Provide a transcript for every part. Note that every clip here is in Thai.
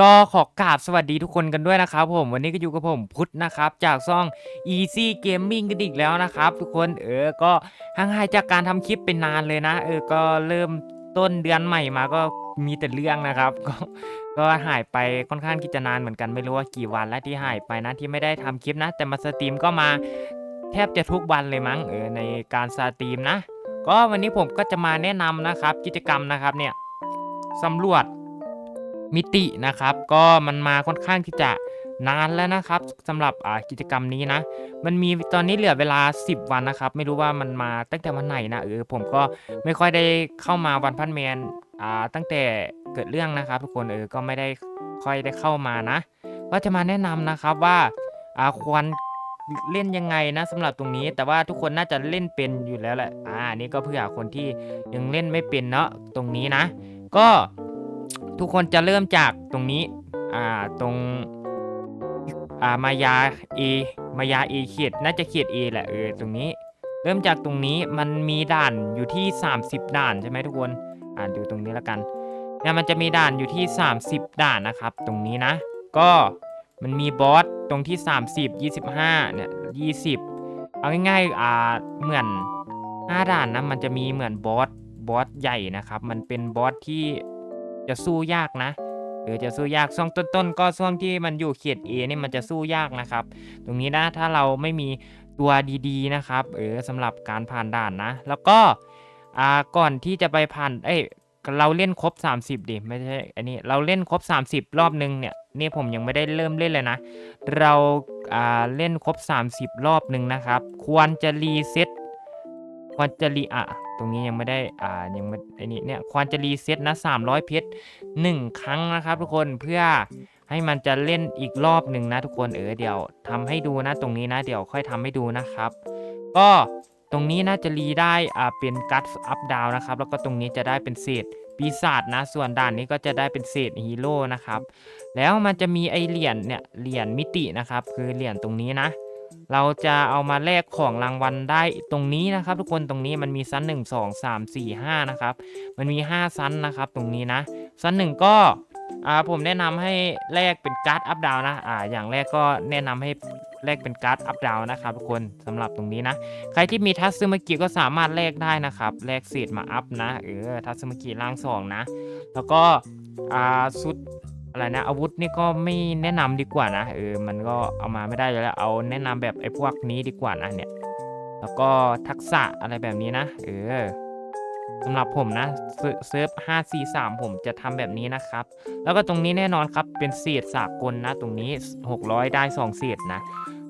ก็ขอกราบสวัสดีทุกคนกันด้วยนะครับผมวันนี้ก็อยู่กับผมพุทธนะครับ จากซ่อง Easy Gaming กันอีกแล้วนะครับ ทุกคนเออก็ห่างหายจากการทำคลิปเป็นนานเลยนะ เออก็เริ่มต้นเดือนใหม่มาก็มีแต่เรื่องนะครับ ก็ก็หายไปค่อนข้างที่จะนานเหมือนกันไม่รู้ว่ากี่วันแล้วที่หายไปนะที่ไม่ได้ทำคลิปนะ แต่มาสตรีมก็มาแทบจะทุกวันเลยมั้งเออในการสตรีมนะ ก็วันนี้ผมก็จะมาแนะนำนะครับ กิจกรรมนะครับเนี่ยสำรวจ มิตินะครับ ก็มันมาค่อนข้างที่จะนานแล้วนะครับสำหรับกิจกรรมนี้นะ มันมีตอนนี้เหลือเวลา 10 วันนะครับ ไม่รู้ว่ามันมาตั้งแต่วันไหนนะเออผมก็ไม่ค่อยได้เข้ามาวันพันแมนาตั้งแต่เกิดเรื่องนะครับ ทุกคนเออก็ไม่ได้ค่อยได้เข้ามานะ ก็จะมาแนะนำนะครับว่าควรเล่นยังไงนะสำหรับตรงนี้ แต่ว่าทุกคนน่าจะเล่นเป็นอยู่แล้วแหละอ่านี่ก็เพื่อคนที่ยังเล่นไม่เป็นเนาะตรงนี้นะ ก็ ทุกคนจะเริ่มจากตรงนี้ อ่า ตรง อ่ามายา A มายา A เขียดน่าจะเขียด A แหละเออตรงนี้ เริ่มจากตรงนี้มันมีด่านอยู่ที่ 30 ด่านใช่ไหมทุกคน อ่าดูตรงนี้แล้วกันเนี่ยมันจะมีด่านอยู่ที่ 30 ด่านนะครับ ตรงนี้นะ ก็มันมีบอสตรงที่ 30 25เนี่ย20 เอาง่ายๆอ่าเหมือน 5 ด่านนะมันจะมีเหมือนบอสบอสใหญ่นะครับ มันเป็นบอสที่ จะสู้ยากนะเออจะสู้ยากช่วงต้นๆก็ช่วงที่มันอยู่เขียด A นี่มันจะสู้ยากนะครับ ตรงนี้นะถ้าเราไม่มีตัวดีๆนะครับเออสำหรับการผ่านด่านนะ แล้วก็อ่าก่อนที่จะไปผ่านเอ้ยเราเล่นครบ 30 ดิไม่ใช่อันนี้เราเล่นครบ 30 รอบนึงเนี่ยนี่ผมยังไม่ได้เริ่มเล่นเลยนะ เราอ่าเล่นครบ 30 รอบนึงนะครับ ควรจะรีเซ็ตควรจะรีอะ ตรงนี้ยังไม่ได้อ่ายังไม่ไอ้นี่เนี่ยควรจะรีเซ็ตนะ300 เพชรหนึ่งครั้งนะครับทุกคนเพื่อให้มันจะเล่นอีกรอบหนึ่งนะทุกคนเออเดี๋ยวทำให้ดูนะตรงนี้นะเดี๋ยวค่อยทำให้ดูนะครับ ก็ตรงนี้น่าจะรีได้อ่าเป็นกัตอัพดาวนะครับแล้วก็ตรงนี้จะได้เป็นเศษปีศาจนะส่วนด่านนี้ก็จะได้เป็นเศษฮีโร่นะครับแล้วมันจะมีไอเหรียญเนี่ยเหรียญมิตินะครับคือเหรียญตรงนี้นะ เราจะเอามาแลกของรางวัลได้ตรงนี้นะครับ ทุกคนตรงนี้มันมีซันหนึ่งสองสามสี่ห้านะครับมันมี5ซันนะครับ ตรงนี้นะซันหนึ่งก็อ่าผมแนะนำให้แลกเป็นการ์ดอัพดาวนะอ่าอย่างแรกก็แนะนำให้แลกเป็นการ์ดอัพดาวนะครับทุกคนสำหรับตรงนี้นะ ใครที่มีทัศซึมากิก็สามารถแลกได้นะครับแลกเศษมาอัพนะเออทัศซึมากิร่างสองนะ แล้วก็อ่าชุด อะไรนะ อาวุธนี่ก็ไม่แนะนำดีกว่านะเออมันก็เอามาไม่ได้อยู่แล้วเอาแนะนำแบบไอ้พวกนี้ดีกว่านะเนี่ยแล้วก็ทักษะอะไรแบบนี้นะเออสำหรับผมนะเซิเซิร์ฟ5 4 3 ผมจะทำแบบนี้นะครับ แล้วก็ตรงนี้แน่นอนครับเป็นเศษสากลนะ ตรงนี้ 600 ได้ 2 เศษนะ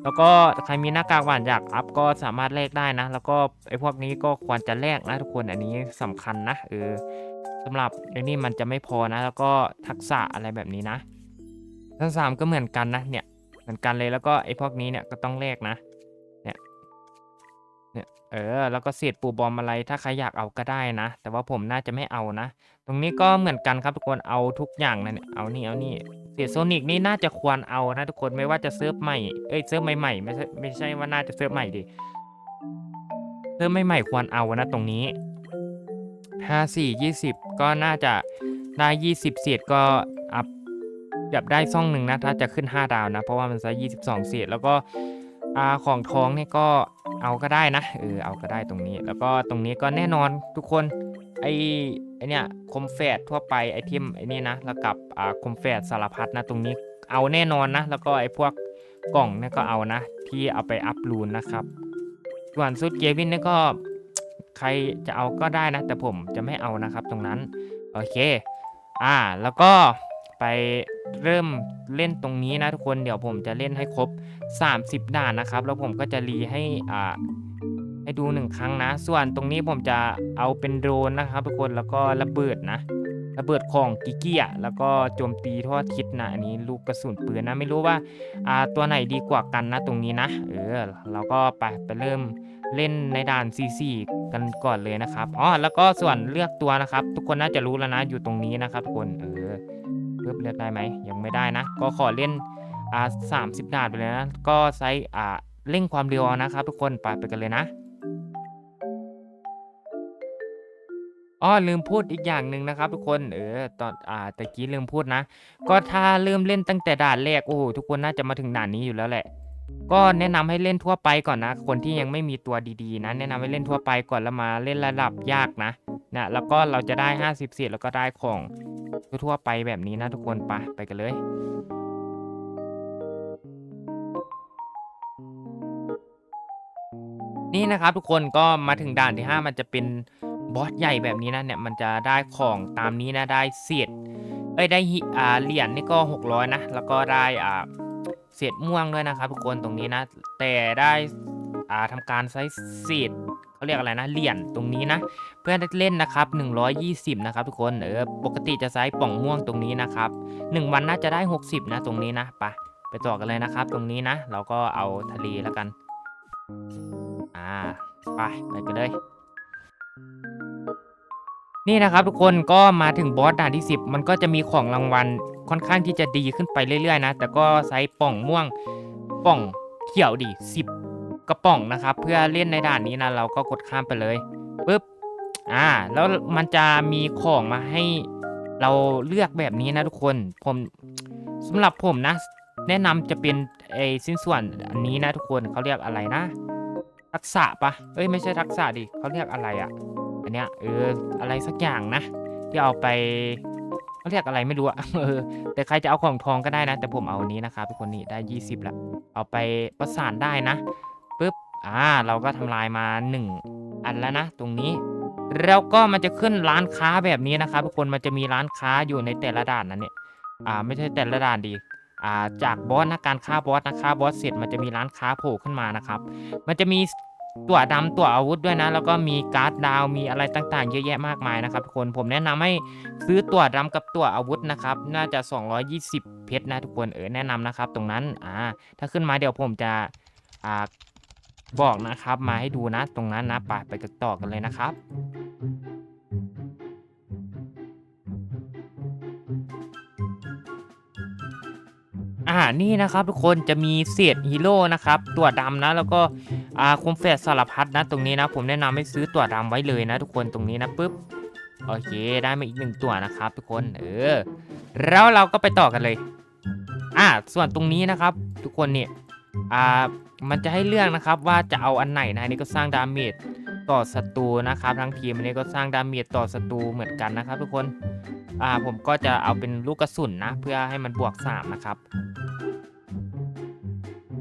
แล้วก็ใครมีหน้ากากหวานอยากอัพก็สามารถแลกได้นะ แล้วก็ไอ้พวกนี้ก็ควรจะแลกนะทุกคนอันนี้สำคัญนะเออ สำหรับไอ้นี่มันจะไม่พอนะ แล้วก็ทักษะอะไรแบบนี้นะทั้งสามก็เหมือนกันนะเนี่ยเหมือนกันเลยแล้วก็ไอ้พวกนี้เนี่ยก็ต้องแลกนะเออแล้วก็เศษปูบอมอะไรถ้าใครอยากเอาก็ได้นะ แต่ว่าผมน่าจะไม่เอานะ ตรงนี้ก็เหมือนกันครับทุกคนเอาทุกอย่างนะเนี่ยเอานี่เอานี่เศษโซนิกนี่น่าจะควรเอานะทุกคนไม่ว่าจะเซิร์ฟใหม่เอ้ยเซิร์ฟใหม่ๆไม่ใช่ไม่ใช่ว่าน่าจะเซิร์ฟใหม่ดิเซิร์ฟใหม่ๆควรเอานะตรงนี้ ห้าสี่ยี่สิบก็น่าจะได้ยี่สิบเศษก็อัพแบบได้ซ่องหนึ่งนะถ้าจะขึ้นห้าดาวนะ เพราะว่ามันใช้ยี่สิบสองเศษแล้วก็อาของทองเนี่ยก็เอาก็ได้นะเออเอาก็ได้ตรงนี้ แล้วก็ตรงนี้ก็แน่นอนทุกคนไอไอเนี่ยคมแฝดทั่วไปไอเทมไอนี่นะแล้วกับอ่าคมแฝดสารพัดนะตรงนี้เอาแน่นอนนะ แล้วก็ไอพวกกล่องเนี่ยก็เอานะ ที่เอาไปอัพรูนนะครับส่วนซุดเกวินเนี่ยก็ ใครจะเอาก็ได้นะ แต่ผมจะไม่เอานะครับตรงนั้น โอเค อ่า แล้วก็ไปเริ่มเล่นตรงนี้นะทุกคน เดี๋ยวผมจะเล่นให้ครบ 30 ด่านนะครับ แล้วผมก็จะรีให้อ่าให้ดูหนึ่งครั้งนะ ส่วนตรงนี้ผมจะเอาเป็นโดรนนะครับทุกคน แล้วก็ระเบิดนะ ระเบิดของกิเกียแล้วก็โจมตีทั่วทิศนะ อันนี้ลูกกระสุนปืนนะ ไม่รู้ว่าอ่าตัวไหนดีกว่ากันนะตรงนี้นะ เออ เราก็ไปไปเริ่ม เล่นในด่าน C4 กันก่อนเลยนะครับอ๋อแล้วก็ส่วนเลือกตัวนะครับ ทุกคนน่าจะรู้แล้วนะอยู่ตรงนี้นะครับทุกคนเออเพิ่มเลือกได้ไหมยังไม่ได้นะ ก็ขอเล่นอ่าสามสิบด่านไปเลยนะก็ใช้อ่าเร่งความเร็วนะครับ ทุกคนไปไปกันเลยนะอ้อลืมพูดอีกอย่างหนึ่งนะครับ ทุกคนเออตอนอ่าตะกี้ลืมพูดนะ ก็ถ้าเริ่มเล่นตั้งแต่ด่านแรกโอ้โหทุกคนน่าจะมาถึงด่านนี้อยู่แล้วแหละ ก็แนะนำให้เล่นทั่วไปก่อนนะ คนที่ยังไม่มีตัวดีๆนะ แนะนำให้เล่นทั่วไปก่อนแล้วมาเล่นระดับยากนะนะแล้วก็เราจะได้ 50เสียแล้วก็ได้ของทั่วไปแบบนี้นะทุกคนไปไปกันเลยนี่นะครับทุกคนก็มาถึงด่านที่ 5 มันจะเป็นบอสใหญ่แบบนี้นะเนี่ยมันจะได้ของตามนี้นะได้เศษเอ้ยได้อ่าเหรียญนี่ก็ 600 นะ แล้วก็ได้อ่า เศษม่วงด้วยนะครับทุกคนตรงนี้นะ แต่ได้อ่าทำการใช้เศษเขาเรียกอะไรนะเหรียญตรงนี้นะ เพื่อนเล่นนะครับ 120 นะครับทุกคนเออปกติจะใช้ป่องม่วงตรงนี้นะครับ 1 วันน่าจะได้ 60 นะ ตรงนี้นะไปไปต่อกันเลยนะครับ ตรงนี้นะ เราก็เอาทะเลแล้วกันอ่าไปไปกันเลยนี่นะครับทุกคนก็มาถึงบอสด่านที่ 10 มันก็จะมีของรางวัล ค่อนข้างที่จะดีขึ้นไปเรื่อยๆนะ แต่ก็ไซส์ป่องม่วงป่องเขียวดี10 กระป๋องนะครับ เพื่อเล่นในด่านนี้นะเราก็กดข้ามไปเลยปุ๊บอ่า แล้วมันจะมีของมาให้เราเลือกแบบนี้นะทุกคนผมสำหรับผมนะ แนะนำจะเป็นไอสิ้นส่วนอันนี้นะทุกคนเขาเรียกอะไรนะ ทักษะปะเอ้ยไม่ใช่ทักษะดิเขาเรียกอะไรอะ่ะอันเนี้ยเอออะไรสักอย่างนะ ที่เอาไป เขาเรียกอะไรไม่รู้อะเออแต่ใครจะเอาของทองก็ได้นะ แต่ผมเอาอันนี้นะครับทุกคนนี่ได้ 20ละเอาไปประสานได้นะปุ๊บอ่าเราก็ทำลายมา 1 อันแล้วนะ ตรงนี้ แล้วก็มันจะขึ้นร้านค้าแบบนี้นะครับทุกคนมันจะมีร้านค้าอยู่ในแต่ละด่านนั้นเนี่ยอ่าไม่ใช่แต่ละด่านดีอ่าจากบอสนะการฆ่าบอสนะฆ่าบอสเสร็จมันจะมีร้านค้าโผล่ขึ้นมานะครับ มันจะมี ตั๋วดำตั๋วอาวุธด้วยนะ แล้วก็มีการ์ดดาวมีอะไรต่างๆ เยอะแยะมากมายนะครับทุกคนผมแนะนำให้ซื้อตั๋วดำกับตั๋วอาวุธนะครับน่าจะ 220 เพชรนะทุกคนเออแนะนำนะครับ ตรงนั้นอ่าถ้าขึ้นมาเดี๋ยวผมจะอ่าบอกนะครับมาให้ดูนะตรงนั้นนะไปไปต่อกันเลยนะครับ อ่านี่นะครับทุกคนจะมีเศษฮีโร่นะครับตัวดำนะแล้วก็อ่าคมแฝดสารพัดนะ ตรงนี้นะ ผมแนะนำให้ซื้อตัวดำไว้เลยนะทุกคนตรงนี้นะปุ๊บโอเคได้มาอีกหนึ่งตัวนะครับ ทุกคนเออแล้วเราก็ไปต่อกันเลย อ่าส่วนตรงนี้นะครับ ทุกคนเนี่ยอ่ามันจะให้เลือกนะครับว่าจะเอาอันไหนนะนนี้ก็สร้างดาเมจ ต่อศัตรูนะครับ ทั้งทีมอันนี้ก็สร้างดาเมจต่อศัตรูเหมือนกันนะครับ ทุกคนอ่าผมก็จะเอาเป็นลูกกระสุนนะ เพื่อให้มันบวก 3 นะครับ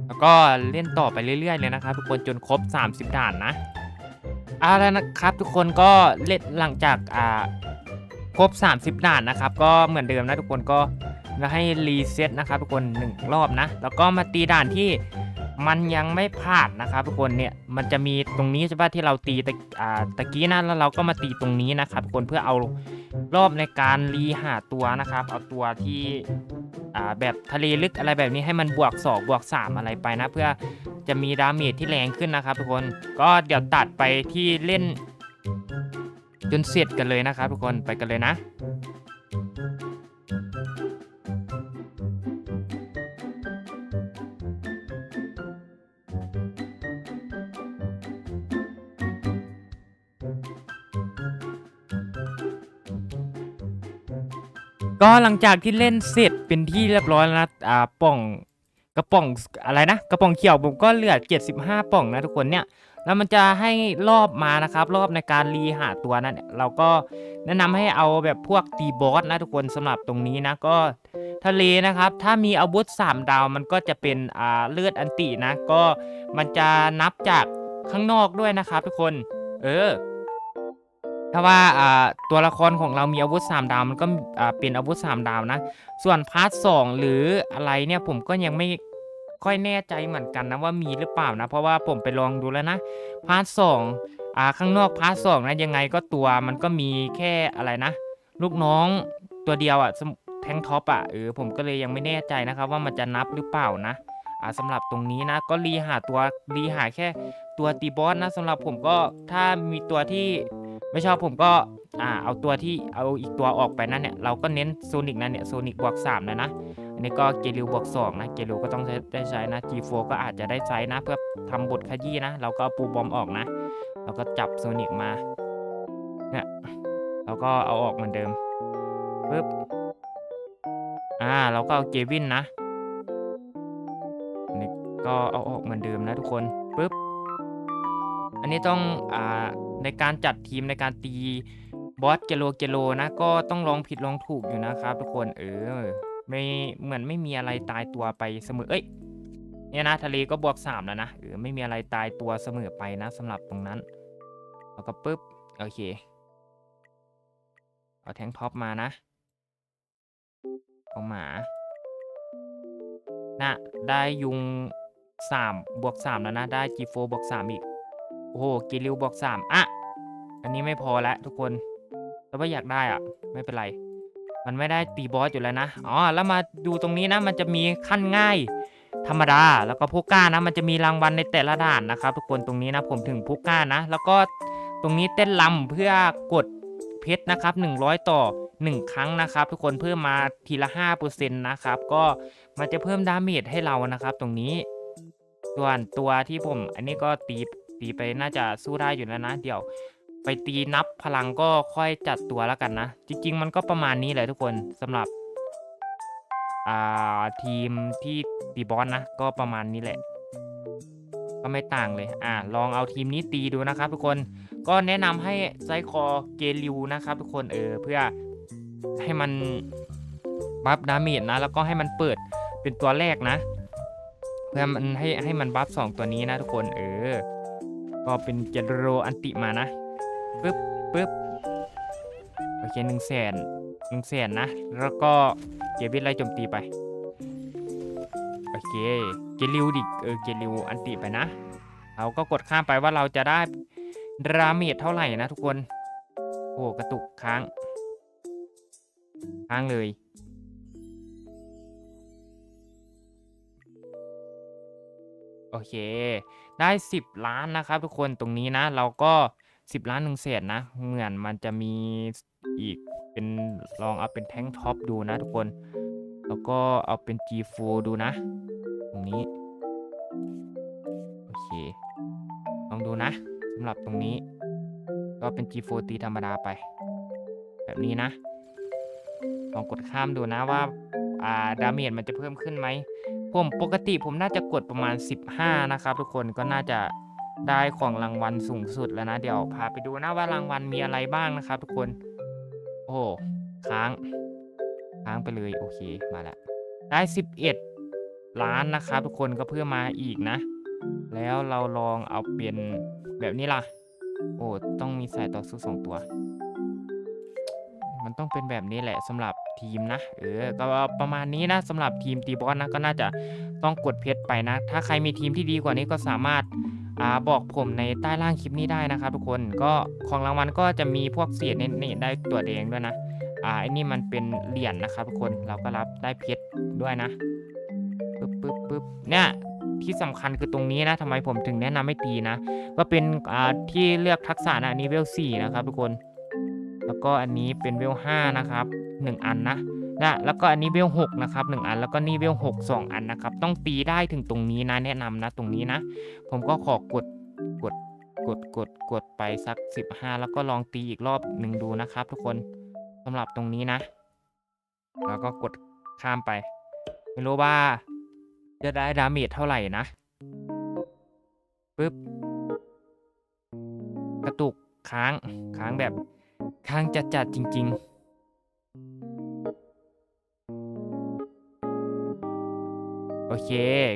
แล้วก็เล่นต่อไปเรื่อยๆเลยนะครับ ทุกคนจนครบ 30 ด่านนะเอาแล้วนะครับทุกคนก็เล่นหลังจากอ่าครบ 30 ด่านนะครับ ก็เหมือนเดิมนะทุกคนก็จะให้รีเซ็ตนะครับทุกคนหนึ่งรอบนะ แล้วก็มาตีด่านที่ มันยังไม่ผ่านนะครับทุกคนเนี่ยมันจะมีตรงนี้ใช่ปะที่เราตีตะอ่ตะกี้นะแล้วเราก็มาตีตรงนี้นะครับทุกคนเพื่อเอารอบในการรีหาตัวนะครับเอาตัวที่แบบทะเลลึกอะไรแบบนี้ให้มันบวก2บวก3อะไรไปนะ เพื่อจะมีดาเมจที่แรงขึ้นนะครับ ทุกคนก็เดี๋ยวตัดไปที่เล่นจนเสร็จกันเลยนะครับทุกคนไปกันเลยนะ ก็หลังจากที่เล่นเสร็จเป็นที่เรียบร้อยแล้วนะอ่าป่องกระป๋องอะไรนะกระป๋องเขียวผมก็เหลือ 75 ป่องนะทุกคนเนี่ยแล้วมันจะให้รอบมานะครับ รอบในการรีหาตัวนั้นเราก็แนะนำให้เอาแบบพวกตีบอสนะทุกคนสำหรับตรงนี้นะก็ทะเลนะครับ ถ้ามีอาวุธ 3 ดาวมันก็จะเป็นอ่าเลือดอันตินะ ก็มันจะนับจากข้างนอกด้วยนะครับ ทุกคน เออ ถ้าว่าตัวละครของเรามีอาวุธ 3 ดาวมันก็เป็นอาวุธ 3 ดาวนะ ส่วนพาร์ทสองหรืออะไรเนี่ยผมก็ยังไม่ค่อยแน่ใจเหมือนกันนะว่ามีหรือเปล่านะ เพราะว่าผมไปลองดูแล้วนะพาร์ทสองข้างนอกพาร์ทสองนะยังไงก็ตัวมันก็มีแค่อะไรนะ ลูกน้องตัวเดียวอะ่ะแทงท็อปอะเออผมก็เลยยังไม่แน่ใจนะครับว่ามันจะนับหรือเปล่านะ่าสำหรับตรงนี้นะก็รีหาตัวรีหาแค่ตัวตีบอสนะสำหรับผมก็ถ้ามีตัวที่ ไม่ชอบผมก็อ่าเอาตัวที่เอาอีกตัวออกไปนะเนี่ยเราก็เน้นโซนิกนะเนี่ยโซนิกบวก3นะนะอันนี้ก็เกลิวบวก2นะเกลิวก็ต้องใช้ได้ใช้นะ G4 ก็อาจจะได้ใช้นะ เพื่อทำบทขยี้นะ เราก็เอาปูบอมออกนะ เราก็จับโซนิกมาเนี่ยเราก็เอาออกเหมือนเดิมปึ๊บอ่าเราก็เอาเกวินนะนี่ก็เอาออกเหมือนเดิมนะทุกคนปึ๊บอันนี้ต้องอ่า ในการจัดทีมในการตีบอสเกโลเกโลนะ ก็ต้องลองผิดลองถูกอยู่นะครับทุกคนเออไม่เหมือนไม่มีอะไรตายตัวไปเสมอเอ้ยเนี่ยนะทะเลก็บวกสามแล้วนะเออไม่มีอะไรตายตัวเสมอไปนะสำหรับตรงนั้นแล้วก็ปุ๊บโอเคเอาแทงท็อปมานะเอาหมานะได้ยุงสามบวกสามแล้วนะ ได้จีโฟบวกสามอีก โอ้โหกิริวบวกสามอะ อันนี้ไม่พอแล้วทุกคนแต่ว่าอยากได้อะไม่เป็นไร มันไม่ได้ตีบอสอยู่แล้วนะอ๋อแล้วมาดูตรงนี้นะ มันจะมีขั้นง่าย ธรรมดาแล้วก็ผู้กล้านะ มันจะมีรางวัลในแต่ละด่านนะครับ ทุกคนตรงนี้นะผมถึงผู้กล้านะ แล้วก็ตรงนี้เต้นลำเพื่อกดเพชรนะครับ100 ต่อ 1 ครั้งนะครับ ทุกคนเพิ่มมาทีละ5%นะครับก็มันจะเพิ่มดาเมจให้เรานะครับ ตรงนี้ส่วนตัวที่ผม อันนี้ก็ตีตีไปน่าจะสู้ได้อยู่แล้วนะ เดี๋ยว ไปตีนับพลังก็ค่อยจัดตัวแล้วกันนะ จริง ๆ มันก็ประมาณนี้แหละทุกคนสำหรับอ่าทีมที่ตีบอสนะ ก็ประมาณนี้แหละ ก็ไม่ต่างเลย อ่า ลองเอาทีมนี้ตีดูนะครับ ทุกคนก็แนะนำให้ไซคอเกลิวนะครับ ทุกคนเออเพื่อให้มันบัฟดาเมจนะ แล้วก็ให้มันเปิดเป็นตัวแรกนะ เพื่อมันให้ให้มันบัฟสองตัวนี้นะทุกคนเออ ก็เป็นเจโรอันติมานะ ปึ๊บปึ๊บโอเคหนึ่งแสนหนึ่งแสนนะ แล้วก็เกวินไล่โจมตีไป โอเค เกลิวดิเออเกลิวอันติไปนะ เราก็กดข้ามไปว่าเราจะได้ดราเมจเท่าไหร่นะทุกคน โอ้กระตุกค้าง ค้างเลยโอเค ได้ 10 ล้านนะครับทุกคนตรงนี้นะ เราก็ 10 ล้านหนึ่งเศษนะ เหมือนมันจะมีอีกเป็นลองเอาเป็นแท่งท็อปดูนะทุกคน แล้วก็เอาเป็น G4 ดูนะ ตรงนี้ โอเค ลองดูนะสำหรับตรงนี้ ก็เป็น G4 ตีธรรมดาไป แบบนี้นะ ลองกดข้ามดูนะว่าอ่าดาเมจมันจะเพิ่มขึ้นไหม ผมปกติผมน่าจะกดประมาณ 15 นะครับทุกคนก็น่าจะ ได้ของรางวัลสูงสุดแล้วนะ เดี๋ยวพาไปดูนะว่ารางวัลมีอะไรบ้างนะครับ ทุกคน โอ้ค้าง ค้างไปเลยโอเคมาแล้วได้ 11 ล้านนะครับ ทุกคนก็เพิ่มมาอีกนะ แล้วเราลองเอาเป็นแบบนี้ล่ะ โอ้ต้องมีสายต่อสู้สองตัว มันต้องเป็นแบบนี้แหละสำหรับทีมนะ เออ ก็ประมาณนี้นะสำหรับทีมตีบอสนะก็น่าจะต้องกดเพชรไปนะ ถ้าใครมีทีมที่ดีกว่านี้ก็สามารถ อ่าบอกผมในใต้ล่างคลิปนี้ได้นะครับทุกคนก็ของรางวัลก็จะมีพวกเศษนี่นี่ได้ตัวแดงด้วยนะอ่าไอ้นี่มันเป็นเหรียญนะครับทุกคนเราก็รับได้เพชรด้วยนะปึ๊บปึ๊บปึ๊บเนี่ยที่สำคัญคือตรงนี้นะทำไมผมถึงแนะนำให้ตีนะ ก็เป็นอ่าที่เลือกทักษะนะอันนี้เวลสี่นะครับทุกคน แล้วก็อันนี้เป็นเวลห้านะครับหนึ่งอันนะ นะแล้วก็อันนี้เวลหกนะครับหนึ่งอันแล้วก็นี่เวลหกสองอันนะครับ ต้องตีได้ถึงตรงนี้นะแนะนำนะตรงนี้นะ ผมก็ขอกดกดกดกดกดไปสัก 15 แล้วก็ลองตีอีกรอบหนึ่งดูนะครับ ทุกคนสำหรับตรงนี้นะ แล้วก็กดข้ามไป ไม่รู้ว่า จะได้ดาเมจเท่าไหร่นะปึ๊บกระตุกค้างค้างแบบค้างจัดๆจริง ๆ อเค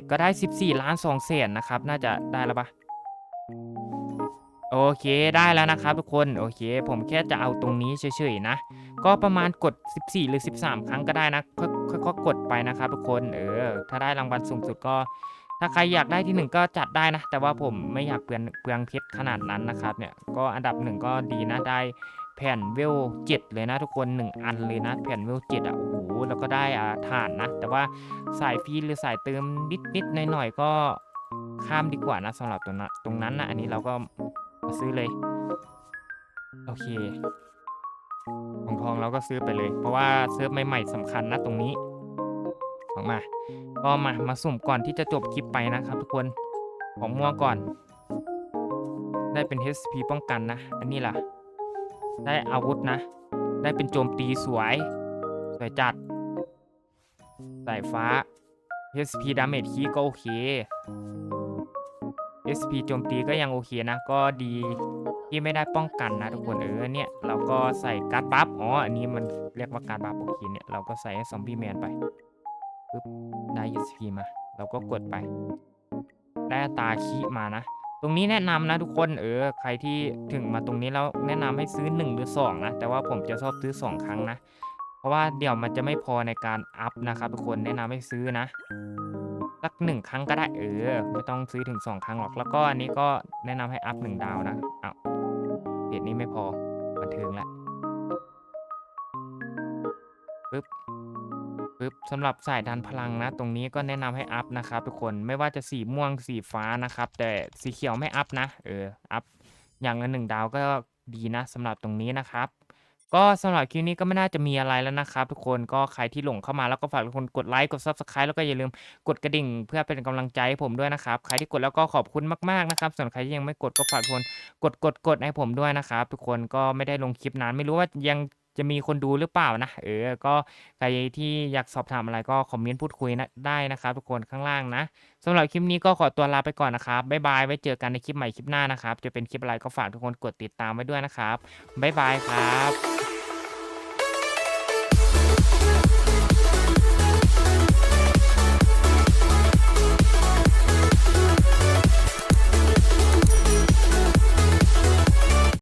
ก็ได้ 14 ล้าน2แสนนะครับ น่าจะได้แล้วปะโอเคได้แล้วนะครับทุกคนโอเค ผมแค่จะเอาตรงนี้เฉยๆนะ ก็ประมาณกด 14 หรือ 13 ครั้งก็ได้นะค่อยๆกดไปนะครับทุกคนเออถ้าได้รางวัลสูงสุดก็ ถ้าใครอยากได้ที่หนึ่งก็จัดได้นะ แต่ว่าผมไม่อยากเปลืองเปลืองเพชรขนาดนั้นนะครับเนี่ยก็อันดับหนึ่งก็ดีนะได้ แผ่นเวลเจ็ดเลยนะทุกคนหนึ่งอันเลยนะ แผ่นเวลเจ็ดอะโอ้โหแล้วก็ได้อ่าฐานนะ แต่ว่าสายฟีหรือสายเติมนิดๆหน่อยๆก็ข้ามดีกว่านะสำหรับตรงนั้นตรงนั้นนะอันนี้เราก็ซื้อเลย โอเคของทองเราก็ซื้อไปเลย เพราะว่าเซิร์ฟใหม่ๆสำคัญนะตรงนี้ออกมา ก็มามาสุ่มก่อนที่จะจบคลิปไปนะครับ ทุกคนของม่วก่อน ได้เป็น HP ป้องกันนะ อันนี้ล่ะ ได้อาวุธนะ ได้เป็นโจมตีสวย สวยจัดสายฟ้า SP damage คีก็โอเค SP โจมตีก็ยังโอเคนะ ก็ดีที่ไม่ได้ป้องกันนะทุกคนเออเนี่ยเราก็ใส่การ์ดบัฟอ๋ออันนี้มันเรียกว่าการ์ดบัฟโอเคเนี่ยเราก็ใส่ให้ซอมบี้แมนไปปึ๊บได้ SP มา เราก็กดไป ได้ตาคีมานะ ตรงนี้แนะนำนะทุกคนเออใครที่ถึงมาตรงนี้แล้วแนะนำให้ซื้อ 1 หรือ 2 นะ แต่ว่าผมจะชอบซื้อ 2 ครั้งนะ เพราะว่าเดี๋ยวมันจะไม่พอในการอัพนะครับทุกคนแนะนำให้ซื้อนะสักหนึ่งครั้งก็ได้เออ ไม่ต้องซื้อถึง 2 ครั้งหรอก แล้วก็อันนี้ก็แนะนำให้อัพหนึ่งดาวนะอ้าวเดทนี้ไม่พอบันเทิงละ ปึ๊บสำหรับสายดันพลังนะ ตรงนี้ก็แนะนำให้อัพนะครับทุกคนไม่ว่าจะสีม่วงสีฟ้านะครับ แต่สีเขียวไม่อัพนะเอออัพอย่างละหนึ่งดาวก็ดีนะสำหรับตรงนี้นะครับก็สำหรับคลิปนี้ก็ไม่น่าจะมีอะไรแล้วนะครับ ทุกคนก็ใครที่หลงเข้ามาแล้วก็ฝากทุกคนกดไลค์กด Subscribe แล้วก็อย่าลืมกดกระดิ่ง เพื่อเป็นกำลังใจให้ผมด้วยนะครับใครที่กดแล้วก็ขอบคุณมากๆนะครับ ส่วนใครที่ยังไม่กดก็ฝากทุกคนกดกดกดให้ผมด้วยนะครับ ทุกคนก็ไม่ได้ลงคลิปนานไม่รู้ว่ายัง จะมีคนดูหรือเปล่านะเออก็ใครที่อยากสอบถามอะไรก็คอมเมนต์พูดคุยนะได้นะครับ ทุกคนข้างล่างนะสำหรับคลิปนี้ก็ขอตัวลาไปก่อนนะครับบ๊ายบายไว้เจอกันในคลิปใหม่คลิปหน้านะครับ จะเป็นคลิปอะไรก็ฝากทุกคนกดติดตามไว้ด้วยนะครับบ๊ายบายครับ